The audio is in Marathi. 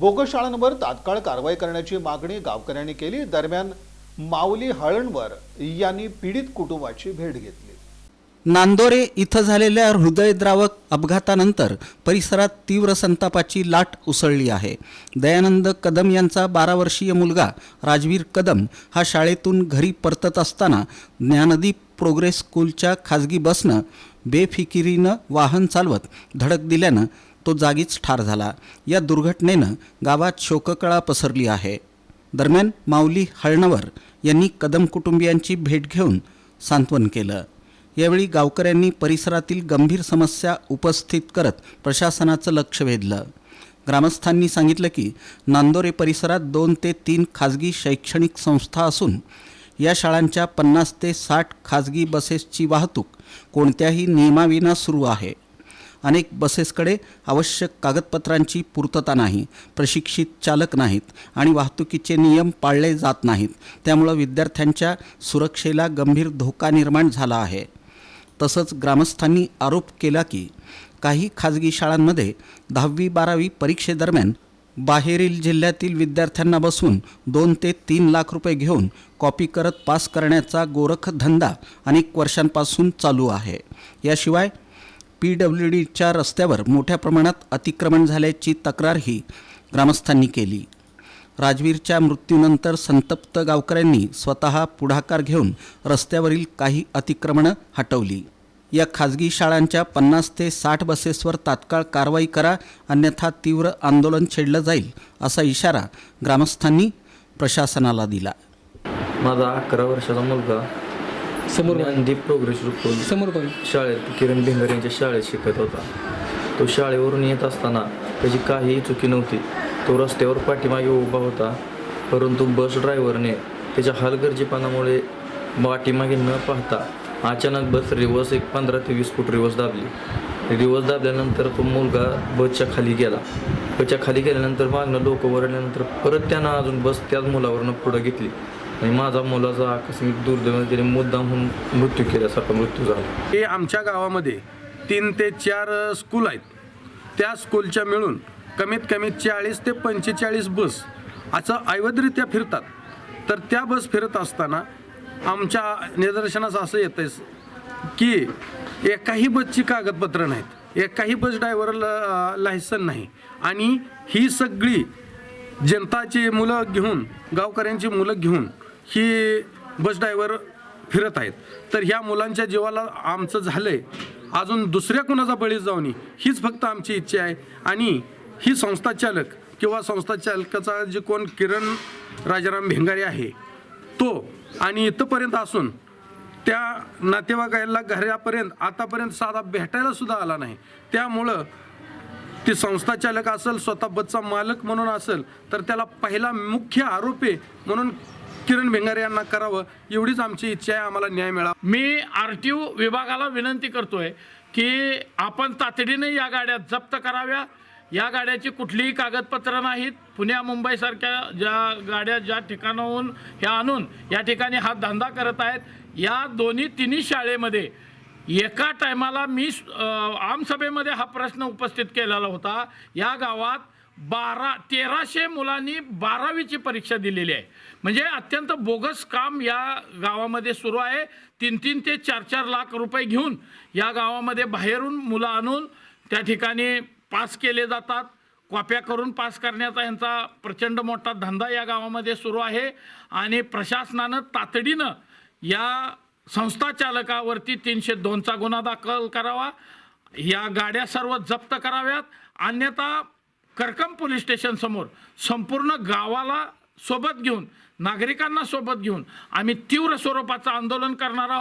बोगस शाळांवर तात्काळ कारवाई करण्याची मागणी गावकऱ्यांनी केली. दरम्यान माऊली हळणवर यांनी पीडित कुटुंबाची भेट घेतली. नांदोरे इथं झालेल्या हृदयद्रावक अपघातानंतर परिसरात तीव्र संतापाची लाट उसळली आहे. दयानंद कदम यांचा बारा वर्षीय मुलगा राजवीर कदम हा शाळेतून घरी परतत असताना ज्ञानदीप प्रोग्रेस स्कूलच्या खाजगी बसनं बेफिकिरीनं वाहन चालवत धडक दिल्यानं तो जागीच ठार झाला. या दुर्घटनेनं गावात शोककळा पसरली आहे. दरम्यान माऊली हळणवर यांनी कदम कुटुंबियांची भेट घेऊन सांत्वन केलं. यावेळी गावकऱ्यांनी परिसरातील गंभीर समस्या उपस्थित करत प्रशासनाचं लक्ष वेधलं. ग्रामस्थांनी सांगितलं की नांदोरे परिसरात दोन ते तीन खाजगी शैक्षणिक संस्था असून या शाळांच्या पन्नास ते साठ खाजगी बसेसची वाहतूक कोणत्याही नियमाविना सुरू आहे. अनेक बसेसकडे आवश्यक कागदपत्रांची पूर्तता नाही प्रशिक्षित चालक नाहीत आणि वाहतुकीचे नियम पाळले जात नाहीत. त्यामुळं विद्यार्थ्यांच्या सुरक्षेला गंभीर धोका निर्माण झाला आहे. तसंच ग्रामस्थांनी आरोप केला की काही खाजगी शाळांमध्ये दहावी बारावी परीक्षेदरम्यान बाहेरील जिल्ह्यातील विद्यार्थ्यांना बसून दोन ते तीन लाख रुपये घेऊन कॉपी करत पास करण्याचा गोरखधंदा अनेक वर्षांपासून चालू आहे. याशिवाय पी डब्ल्यू डीच्या रस्त्यावर मोठ्या प्रमाणात अतिक्रमण झाल्याची तक्रारही ग्रामस्थांनी केली. राजवीरच्या मृत्यूनंतर संतप्त गावकऱ्यांनी स्वतः पुढाकार घेऊन रस्त्यावरील काही अतिक्रमणं हटवली. या खाजगी शाळांच्या पन्नास ते साठ बसेसवर तात्काळ कारवाई करा अन्यथा तीव्र आंदोलन छेडलं जाईल असा इशारा ग्रामस्थांनी प्रशासनाला दिला. माझा अकरा वर्षाचा मुलगा समोर ज्ञानदीप प्रोग्रेस स्कूल समोर पण शाळेत किरण भिंगर यांच्या शाळेत शिकत होता. तो शाळेवरून येत असताना त्याची काहीही चुकी नव्हती. तो रस्त्यावर पाठीमागे उभा होता परंतु बस ड्रायव्हरने त्याच्या हलगर्जीपणामुळे पाठीमागे न पाहता अचानक बस रिवर्स एक पंधरा ते वीस फूट रिवर्स दाबली. रिवर्स दाबल्यानंतर तो मुलगा बसच्या खाली गेला. बसच्या खाली गेल्यानंतर मागणं लोक वरल्यानंतर परत त्यानं अजून बस त्याच मुलावरनं पुढं घेतली. आणि माझा मुलाचा आकस्मिक दुर्दैवाने त्याने मुद्दाम होऊन मृत्यू केल्यासारखा मृत्यू झाला. हे आमच्या गावामध्ये तीन ते चार स्कूल आहेत. त्या स्कूलच्या मिळून कमीत कमी चाळीस ते पंचेचाळीस बस असं ऐवदरित्या फिरतात. तर त्या बस फिरत असताना आमच्या निदर्शनास असं येतं की एकाही बसची कागदपत्र नाहीत. एकाही बस ड्रायव्हरला लायसन नाही. आणि ही सगळी जनताची मुलं घेऊन गावकऱ्यांची मुलं घेऊन ही बस ड्रायव्हर फिरत आहेत. तर ह्या मुलांच्या जीवाला आमचं झालं आहे अजून दुसऱ्या कुणाचा बळी जाऊ नये हीच फक्त आमची इच्छा आहे. आणि ही संस्था चालक किंवा संस्था चालकाचा जे कोण किरण राजाराम भेंगारे आहे तो आणि इथंपर्यंत असून त्या नातेवाईकाला घरापर्यंत आतापर्यंत साधा भेटायला सुद्धा आला नाही. त्यामुळं ती संस्था चालक असेल स्वतः बसचा मालक म्हणून असेल तर त्याला पहिला मुख्य आरोपी म्हणून किरण भेंगारे यांना करावं. एवढीच आमची इच्छा आहे आम्हाला न्याय मिळावा. मी आर टी ओ विभागाला विनंती करतोय की आपण तातडीने या गाड्या जप्त कराव्या. या गाड्याची कुठलीही कागदपत्र नाहीत. पुण्या मुंबईसारख्या ज्या गाड्या ज्या ठिकाणाहून ह्या आणून या ठिकाणी हा धंदा करत आहेत. या दोन्ही तिन्ही शाळेमध्ये एका टायमाला मी आमसभेमध्ये हा प्रश्न उपस्थित केलेला होता. या गावात बारा तेराशे मुलांनी बारावीची परीक्षा दिलेली आहे. म्हणजे अत्यंत बोगस काम या गावामध्ये सुरू आहे. तीन तीन ते चार चार लाख रुपये घेऊन या गावामध्ये बाहेरून मुलं आणून त्या ठिकाणी पास केले जातात. कॉप्या करून पास करण्याचा यांचा प्रचंड मोठा धंदा या गावामध्ये सुरू आहे. आणि प्रशासनानं तातडीनं या संस्था चालकावरती तीनशे दोनचा गुन्हा दाखल करावा. या गाड्या सर्व जप्त कराव्यात. अन्यथा करकम पोलीस स्टेशन समोर संपूर्ण गावाला सोबत घेऊन नागरिकांना सोबत घेऊन आम्ही तीव्र स्वरूपाचं आंदोलन करणार आहोत.